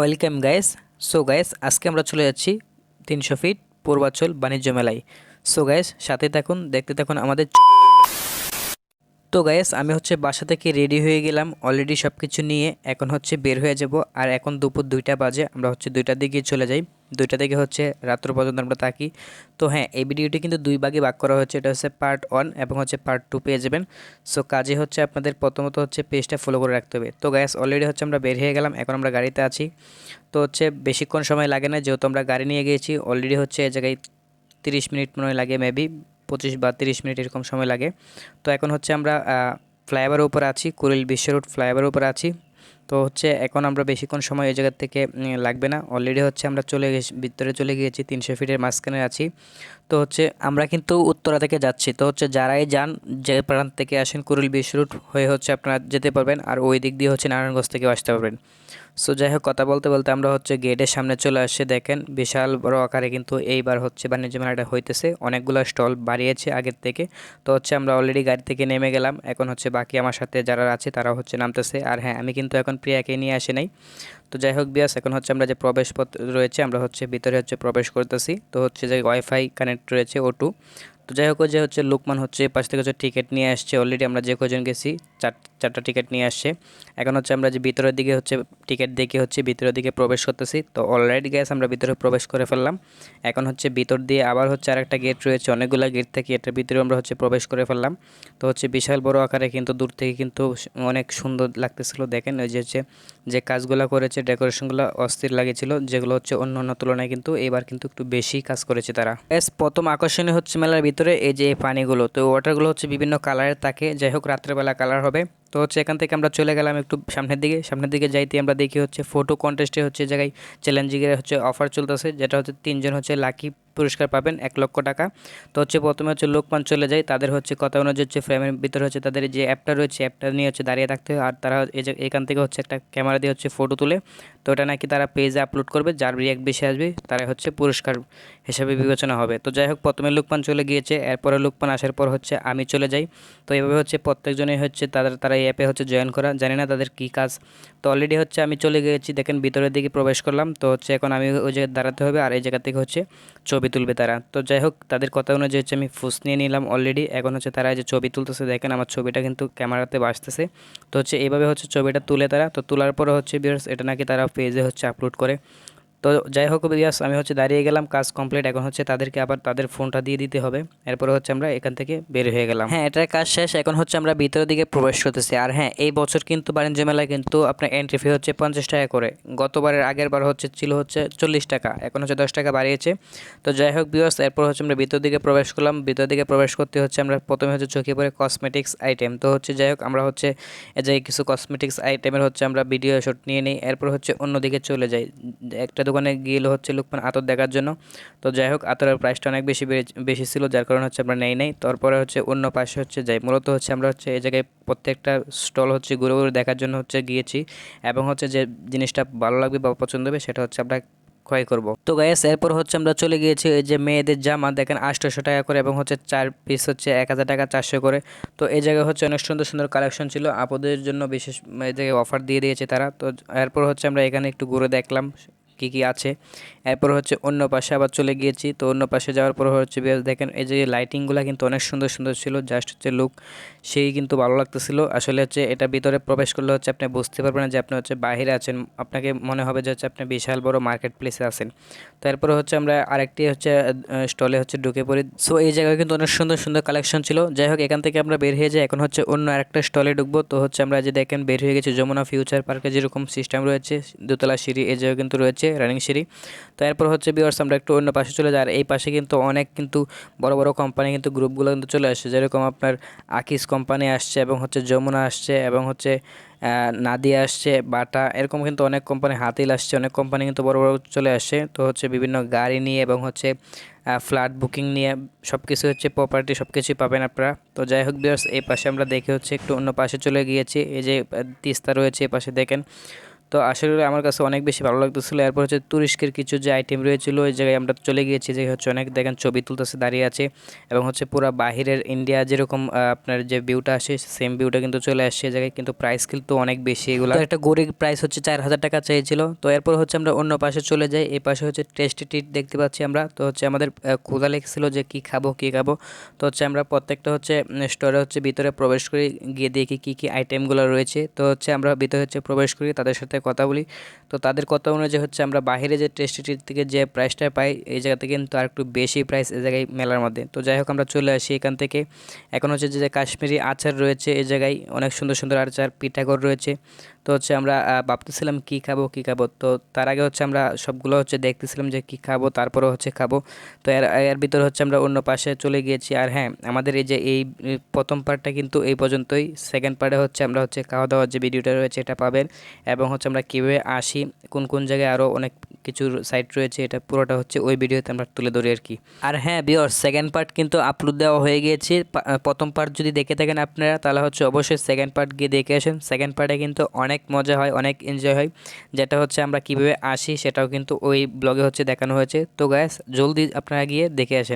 Welcome guys. So guys, আজকে আমরা চলে যাচ্ছি তিনশো ফিট পূর্বাচল বাণিজ্য মেলায়। সো গাইস, সাথে থাকুন, দেখতে থাকুন আমাদের তো গাইস, আমি হচ্ছে বাসা থেকে রেডি হয়ে গেলাম, অলরেডি সব কিছু নিয়ে। এখন হচ্ছে বের হয়ে যাব, আর এখন দুপুর দুইটা বাজে, আমরা হচ্ছে দুইটার দিকে চলে যাই। দুইটা থেকে হচ্ছে রাত্র পর্যন্ত আমরা থাকি। তো হ্যাঁ এই ভিডিওটি কিন্তু দুই ভাগে ভাগ করা হচ্ছে এটা হচ্ছে পার্ট ওয়ান এবং হচ্ছে পার্ট টু পেয়ে যাবেন। সো কাজে হচ্ছে আপনাদের প্রথমত হচ্ছে পেজটা ফলো করে রাখতে হবে। তো গ্যাস অলরেডি হচ্ছে আমরা বের হয়ে গেলাম, এখন আমরা গাড়িতে আছি। তো হচ্ছে বেশিক্ষণ সময় লাগে না, যেহেতু আমরা গাড়ি নিয়ে গিয়েছি অলরেডি হচ্ছে এ জায়গায় তিরিশ মিনিট মনে লাগে মেবি পঁচিশ বা তিরিশ মিনিট এরকম সময় লাগে। তো এখন হচ্ছে আমরা ফ্লাইওভারের উপর আছি, কুড়িল বিশ্ব রোড ফ্লাইওভারের উপর আছি। তো হচ্ছে এখন আমরা বেশিক্ষণ সময় এই জায়গার থেকে লাগবে না। অলরেডি হচ্ছে আমরা চলে গেছি, ভিতরে চলে গিয়েছি, তিনশো ফিটের মাঝখানে আছি। তো হচ্ছে আমরা কিন্তু উত্তরা থেকে যাচ্ছি। তো হচ্ছে যারাই যান, যে প্রান্ত থেকে আসেন কুরুল বিশ রুট হয়ে হচ্ছে আপনারা যেতে পারবেন। আর ওই দিক দিয়ে হচ্ছে নারায়ণগঞ্জ থেকেও আসতে পারবেন। সো যাই হোক কথা বলতে বলতে আমরা হচ্ছে গেটের সামনে চলে আসছে। দেখেন, বিশাল বড় আকারে কিন্তু এইবার হচ্ছে বাণিজ্য মেলাটা হইতেছে। অনেকগুলো স্টল বাড়িয়েছে আগের থেকে। তো হচ্ছে আমরা অলরেডি গাড়ি থেকে নেমে গেলাম। এখন হচ্ছে বাকি আমার সাথে যারা আছে তারা হচ্ছে নামতেছে। আর হ্যাঁ আমি কিন্তু এখন প্রিয়াকে নিয়ে আসি নাই। তো যাই হোক বিয়াস, এখন হচ্ছে আমরা যে প্রবেশপথ রয়েছে, আমরা হচ্ছে ভিতরে হচ্ছে প্রবেশ করতেছি। তো হচ্ছে যে ওয়াইফাই কানেক্ট রয়েছে ও টু তো যাই হোক যে হচ্ছে লোকমান হচ্ছে পাশ থেকে হচ্ছে টিকিট নিয়ে আসছে। অলরেডি আমরা যে কজন গেছি, চার, চারটা টিকিট নিয়ে আসছে। এখন হচ্ছে আমরা যে ভিতরের দিকে হচ্ছে টিকিট দেখে হচ্ছে ভিতরের দিকে প্রবেশ করতেছি। তো অলরেডি গ্যাস আমরা ভিতরে প্রবেশ করে ফেললাম। এখন হচ্ছে ভিতর দিয়ে আবার হচ্ছে আর একটা গেট রয়েছে। অনেকগুলো গেট থেকে এটার ভিতরে আমরা হচ্ছে প্রবেশ করে ফেললাম। তো হচ্ছে বিশাল বড় আকারে কিন্তু দূর থেকে কিন্তু অনেক সুন্দর লাগতেছিল। দেখেন ওই যে হচ্ছে যে কাজগুলো করেছে, ডেকোরেশনগুলো অস্থির লাগেছিল যেগুলো হচ্ছে অন্য অন্য তুলনায় কিন্তু এবার কিন্তু একটু বেশি কাজ করেছে তারা। এস প্রথম আকর্ষণীয় হচ্ছে মেলার ভিতরে এই যে পানিগুলো, তো ওয়াটারগুলো হচ্ছে বিভিন্ন কালারের থাকে। যাই হোক, রাত্রেবেলা কালার হবে। তো হচ্ছে এখান থেকে আমরা চলে গেলাম একটু সামনের দিকে। সামনের দিকে যাইতে আমরা দেখি হচ্ছে ফটো কন্টেস্টে হচ্ছে জায়গায় চ্যালেঞ্জিংয়ের হচ্ছে অফার চলতেছে, যেটা হচ্ছে তিনজন হচ্ছে লাকি পুরস্কার পাবেন এক লক্ষ টাকা। তো হচ্ছে প্রথমে হচ্ছে লোকমান চলে যায়, তাদের হচ্ছে কথা অনুযায়ী হচ্ছে ফ্রেমের ভিতরে হচ্ছে তাদের যে অ্যাপটা রয়েছে, অ্যাপটা নিয়ে হচ্ছে দাঁড়িয়ে থাকতে হয়। আর তারা এখান থেকে হচ্ছে একটা ক্যামেরা দিয়ে হচ্ছে ফটো তুলে, তো ওটা নাকি তারা পেজে আপলোড করবে, যার রিয়াক্ট বেশি আসবে, তারা হচ্ছে পুরস্কার হিসাবে বিবেচনা হবে। তো যাই হোক, প্রথমে লোকমান চলে গিয়েছে, এরপরে লোকমান আসার পর হচ্ছে আমি চলে যাই। তো এভাবে হচ্ছে প্রত্যেকজনেই হচ্ছে তাদের, তারা এই অ্যাপে হচ্ছে জয়েন করা, জানি না তাদের কী কাজ। তো অলরেডি হচ্ছে আমি চলে গিয়েছি, দেখেন ভিতরের দিকে প্রবেশ করলাম। তো হচ্ছে এখন আমি ওই জায়গায় দাঁড়াতে হবে, আর এই জায়গা থেকে হচ্ছে ছবি তুলবে তারা। তো যাই হোক, তাদের কথা অনুযায়ী হচ্ছে আমি ফুস নিয়ে নিলাম অলরেডি এখন হচ্ছে তারা যে ছবি তুলতেছে, দেখেন আমার ছবিটা কিন্তু ক্যামেরাতে বাসতেছে তো হচ্ছে এভাবে হচ্ছে ছবিটা তুলে তারা। তো তোলার পরে হচ্ছে বিয়ার্স এটা নাকি তারা পেজে হচ্ছে আপলোড করে। তো যাই হোক বিয়াস আমি হচ্ছে দাঁড়িয়ে গেলাম, কাজ কমপ্লিট এখন হচ্ছে তাদেরকে আবার তাদের ফোনটা দিয়ে দিতে হবে। এরপরে হচ্ছে আমরা এখান থেকে বের হয়ে গেলাম। হ্যাঁ এটার কাজ শেষ, এখন হচ্ছে আমরা ভিতরের দিকে প্রবেশ করতেছি। আর হ্যাঁ এই বছর কিন্তু বাণিজ্য মেলায় কিন্তু আপনার এন্ট্রি ফি হচ্ছে পঞ্চাশ টাকা করে। গতবারের আগের বার হচ্ছে, ছিল হচ্ছে চল্লিশ টাকা, এখন হচ্ছে দশ টাকা বাড়িয়েছে। তো যাই হোক বিয়াস এরপর হচ্ছে আমরা ভিতর দিকে প্রবেশ করলাম। ভিতর দিকে প্রবেশ করতে হচ্ছে আমরা প্রথমে হচ্ছে চোখে পড়ে কসমেটিক্স আইটেম তো হচ্ছে যাই হোক, আমরা হচ্ছে যে কিছু কসমেটিক্স আইটেমের হচ্ছে আমরা ভিডিও শুট নিয়ে নিই। এরপর হচ্ছে অন্যদিকে চলে যাই। একটা দোকানে গিয়ে হচ্ছে লুকমান আতর দেখার জন্য। তো যাই হোক, আতরের প্রাইসটা অনেক বেশি বেশি ছিল, যার কারণে হচ্ছে আমরা নেই নেই। তারপরে হচ্ছে অন্য পাশে হচ্ছে যাই, মূলত হচ্ছে আমরা হচ্ছে এই জায়গায় প্রত্যেকটা স্টল হচ্ছে ঘুরে ঘুরে দেখার জন্য হচ্ছে গিয়েছি। এবং হচ্ছে যে জিনিসটা ভালো লাগবে বা পছন্দ হবে, সেটা হচ্ছে আমরা ক্রয় করব। তো গ্যাস এরপর হচ্ছে আমরা চলে গিয়েছি এই যে মেয়েদের জামা। দেখেন আটশোশো টাকা করে এবং হচ্ছে চার পিস হচ্ছে এক হাজার টাকা চারশো করে। তো এই জায়গায় হচ্ছে অনেক সুন্দর সুন্দর কালেকশন ছিল। আপদের জন্য বিশেষ এই জায়গায় অফার দিয়ে দিয়েছে তারা। তো এরপর হচ্ছে আমরা এখানে একটু ঘুরে দেখলাম। কী কী আছে? এরপর হচ্ছে অন্য পাশে আবার চলে গিয়েছি। তো অন্য পাশে যাওয়ার পর হচ্ছে দেখেন এই যে লাইটিংগুলো কিন্তু অনেক সুন্দর সুন্দর ছিল জাস্ট হচ্ছে লুক সেই কিন্তু ভালো লাগতেছিল। আসলে হচ্ছে এটা ভিতরে প্রবেশ করলে হচ্ছে আপনি বুঝতে পারবেন না যে আপনি হচ্ছে বাইরে আছেন। আপনাকে মনে হবে যে হচ্ছে আপনি বিশাল বড় মার্কেট প্লেসে আছেন। তারপরে হচ্ছে আমরা আরেকটি হচ্ছে স্টলে হচ্ছে ঢুকে পড়ি। সো এই জায়গায় কিন্তু অনেক সুন্দর সুন্দর কালেকশন ছিল। যাই হোক, এখান থেকে আমরা বের হয়ে যাই। এখন হচ্ছে অন্য আরেকটা স্টলে ঢুকবো। তো হচ্ছে আমরা যে দেখেন বের হয়ে গেছি যমুনা ফিউচার পার্কে যেরকম সিস্টেম রয়েছে, দোতলা সিঁড়ি, এই জায়গায় কিন্তু রয়েছে। রানিং সিঁড়ি তো এরপর হচ্ছে বিওয়ার্স আমরা একটু অন্য পাশে চলে যাই। আর এই পাশে কিন্তু অনেক কিন্তু বড় বড় কোম্পানি কিন্তু গ্রুপগুলো কিন্তু চলে আসছে। যেরকম আপনার আকিস কোম্পানি আসছে এবং হচ্ছে যমুনা আসছে এবং হচ্ছে নাদিয়া আসছে, বাটা, এরকম কিন্তু অনেক কোম্পানি হাতিল আসছে, অনেক কোম্পানি কিন্তু বড় বড় চলে আসছে। তো হচ্ছে বিভিন্ন গাড়ি নিয়ে এবং হচ্ছে ফ্ল্যাট বুকিং নিয়ে সব কিছু হচ্ছে প্রপার্টি সব কিছুই পাবেন আপনারা। তো যাই হোক বিয়ার্স এই পাশে আমরা দেখে হচ্ছে একটু অন্য পাশে চলে গিয়েছি। এই যে তিস্তা রয়েছে, এই পাশে দেখেন। তো আসলে আমার কাছে অনেক বেশি ভালো লাগতেছিলো। এরপর হচ্ছে তুরস্কের কিছু যে আইটেম রয়েছিল, ওই জায়গায় আমরা চলে গিয়েছি। যে হচ্ছে অনেক দেখেন ছবি তুলতেছে, দাঁড়িয়ে আছে এবং হচ্ছে পুরো বাহিরের ইন্ডিয়া যেরকম আপনার যে ভিউটা আসে সেম ভিউটা কিন্তু চলে আসছে। এই জায়গায় কিন্তু প্রাইস কিন্তু অনেক বেশি এগুলো। একটা গরিব প্রাইস হচ্ছে চার হাজার টাকা চেয়েছিল। তো এরপর হচ্ছে আমরা অন্য পাশে চলে যাই। এই পাশে হচ্ছে টেস্টি টিট দেখতে পাচ্ছি আমরা। তো হচ্ছে আমাদের ক্ষুধা লেগেছিল যে কি খাব কি খাব। তো হচ্ছে আমরা প্রত্যেকটা হচ্ছে স্টোরে হচ্ছে ভিতরে প্রবেশ করি, গিয়ে দেখি কী কী আইটেমগুলো রয়েছে। তো হচ্ছে আমরা ভিতরে হচ্ছে প্রবেশ করি, তাদের সাথে কথা বলি। তো তাদের কথা অনুযায়ী হচ্ছে আমরা বাইরে যে টেস্টি টিট থেকে যে প্রাইসটা পাই, এই জায়গাতে কিন্তু আর একটু বেশি প্রাইস এই জায়গায় মেলার মধ্যে। তো যাই হোক, আমরা চলে আসি এখান থেকে। এখন হচ্ছে যে কাশ্মীরি আচার রয়েছে এই জায়গায়, অনেক সুন্দর সুন্দর আচার, পিঠাগড় রয়েছে। তো হচ্ছে আমরা ভাবতেছিলাম কি খাব কি খাব? তো তার আগে হচ্ছে আমরা সবগুলো হচ্ছে দেখতেছিলাম যে কি খাব তারপরে হচ্ছে খাব। তো এর এর ভিতরে হচ্ছে আমরা অন্য পাশে চলে গিয়েছি। আর হ্যাঁ আমাদের এই যে এই প্রথম পার্টটা কিন্তু এই পর্যন্তই। সেকেন্ড পার্টে হচ্ছে আমরা হচ্ছে খাওয়া দাওয়ার যে ভিডিওটা রয়েছে, এটা পাবেন। এবং হচ্ছে আমরা কীভাবে আসি, কোন কোন জায়গায় আরও অনেক কিছু সাইট রয়েছে, এটা পুরোটা হচ্ছে ওই ভিডিওতে আমরা তুলে ধরি আর কি। আর হ্যাঁ বিয়র সেকেন্ড পার্ট কিন্তু আপলোড দেওয়া হয়ে গিয়েছে। প্রথম পার্ট যদি দেখে থাকেন আপনারা, তাহলে হচ্ছে অবশ্যই সেকেন্ড পার্ট গিয়ে দেখে আসেন। সেকেন্ড পার্টে কিন্তু অনেক মজা হয়, অনেক এনজয় হয়। যেটা হচ্ছে আমরা কীভাবে আসি, সেটাও কিন্তু ওই ব্লগে হচ্ছে দেখানো হয়েছে। তো গ্যাস জলদি আপনারা গিয়ে দেখে আসেন।